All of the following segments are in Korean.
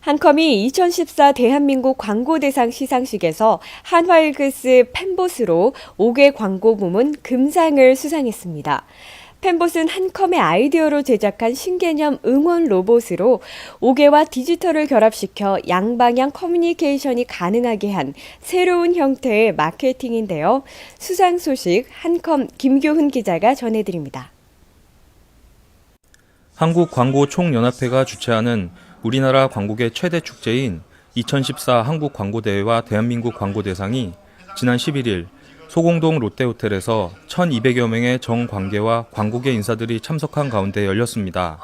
한컴이 2014 대한민국 광고대상 시상식에서 한화일그스 펜봇으로 5개 광고 부문 금상을 수상했습니다. 펜봇은 한컴의 아이디어로 제작한 신개념 응원 로봇으로 5개와 디지털을 결합시켜 양방향 커뮤니케이션이 가능하게 한 새로운 형태의 마케팅인데요. 수상 소식 한컴 김교훈 기자가 전해드립니다. 한국광고총연합회가 주최하는 우리나라 광고계 최대 축제인 2014 한국 광고대회와 대한민국 광고대상이 지난 11일 소공동 롯데호텔에서 1,200여 명의 정관계와 광고계 인사들이 참석한 가운데 열렸습니다.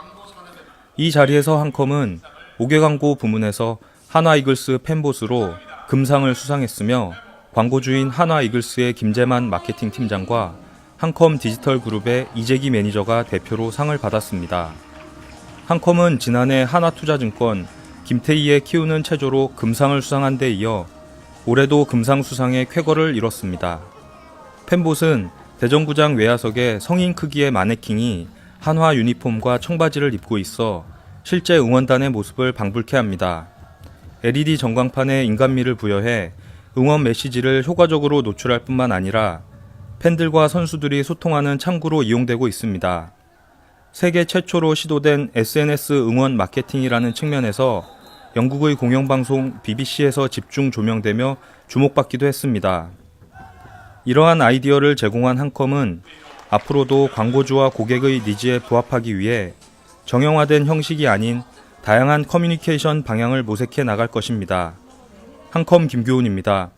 이 자리에서 한컴은 5개 광고 부문에서 한화 이글스 펜봇으로 금상을 수상했으며 광고주인 한화 이글스의 김재만 마케팅 팀장과 한컴 디지털 그룹의 이재기 매니저가 대표로 상을 받았습니다. 한컴은 지난해 하나투자증권 김태희의 키우는 체조로 금상을 수상한 데 이어 올해도 금상 수상에 쾌거를 이뤘습니다. 펜봇은 대전구장 외야석에 성인 크기의 마네킹이 한화 유니폼과 청바지를 입고 있어 실제 응원단의 모습을 방불케 합니다. LED 전광판에 인간미를 부여해 응원 메시지를 효과적으로 노출할 뿐만 아니라 팬들과 선수들이 소통하는 창구로 이용되고 있습니다. 세계 최초로 시도된 SNS 응원 마케팅이라는 측면에서 영국의 공영방송 BBC에서 집중 조명되며 주목받기도 했습니다. 이러한 아이디어를 제공한 한컴은 앞으로도 광고주와 고객의 니즈에 부합하기 위해 정형화된 형식이 아닌 다양한 커뮤니케이션 방향을 모색해 나갈 것입니다. 한컴 김교훈입니다.